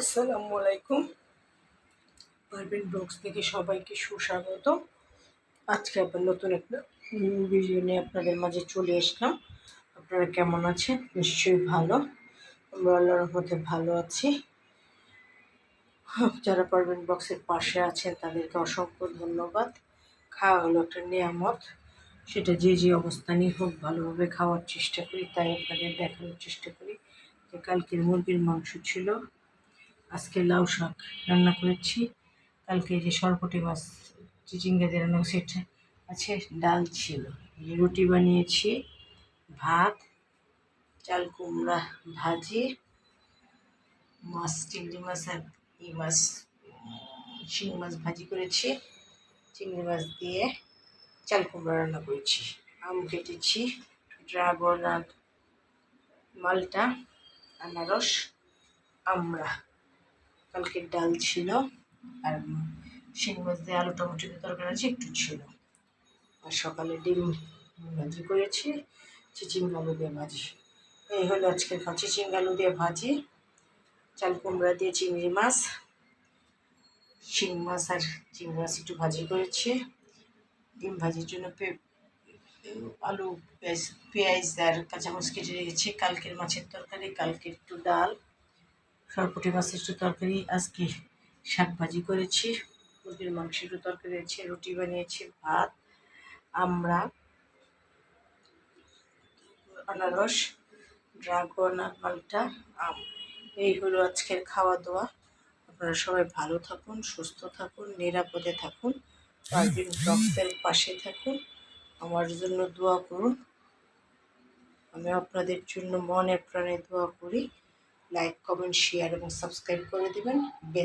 আসসালামু আলাইকুম। পারভিন ব্লগস থেকে সবাইকে সুস্বাগত। আজকে আবার নতুন একটা ভিডিও নিয়ে আপনাদের মাঝে চলে আসলাম। আপনারা কেমন আছেন? নিশ্চয়ই ভালো। আমরা আল্লাহর মধ্যে ভালো আছি। যারা পারভিন বক্সের পাশে আছেন, তাদেরকে অসংখ্য ধন্যবাদ। খাওয়া হলো একটা নিয়ামত। সেটা যে যে অবস্থানই হোক, ভালোভাবে খাওয়ার চেষ্টা করি, তাই আপনাদের দেখানোর চেষ্টা করি যে কালকের মুরগির মাংস ছিল আজকে লাউ শাক রান্না করেছি। কালকে যে সরপটি মাছ চিচিঙ্গা দিয়ে রান্না সেটা আছে, ডাল ছিল। রুটি বানিয়েছি, ভাত, চাল কুমড়া ভাজি, মাছ, চিংড়ি মাছ আর ই মাছ, শিং মাছ ভাজি করেছি। চিংড়ি মাছ দিয়ে চাল কুমড়া রান্না করেছি। আম কেটেছি, ড্রাগন আর মালটা, আনারস আমরা কালকের ডাল ছিল আর শিং মাছ দিয়ে আলু টমেটো দিয়ে তরকারি আছে, একটু ছিল। আর সকালে ডিম ভাজি করেছি, চিচিঙ্গা আলু দিয়ে ভাজি। এই হলো খাওয়া। চিচিঙ্গা আলু দিয়ে ভাজি, চাল কুমড়া দিয়ে চিংড়ি মাছ, শিং মাছ আর চিংড়ি মাছ একটু ভাজি করেছি। ডিম ভাজির জন্য আলু পেঁয়াজ পেঁয়াজ আর কাঁচামরিচ কেটে রেখেছি। কালকের মাছের তরকারি, কালকের একটু ডাল। সরপুটি মাছের একটু তরকারি, আজকে শাক ভাজি করেছি। মুরগির মাংসের একটু তরকারি আছে রুটি বানিয়েছি, ভাত, আমরা, আনারস, ড্রাগন আর মালটা, আম। এই হলো আজকের খাওয়া দাওয়া আপনারা সবাই ভালো থাকুন, সুস্থ থাকুন, নিরাপদে থাকুন পারভিন ব্লগসের পাশে থাকুন। আমার জন্য দোয়া করুন। আমি আপনাদের জন্য মনে প্রাণে দোয়া করি। লাইক কমেন্ট শেয়ার এবং সাবস্ক্রাইব করে দেবেন।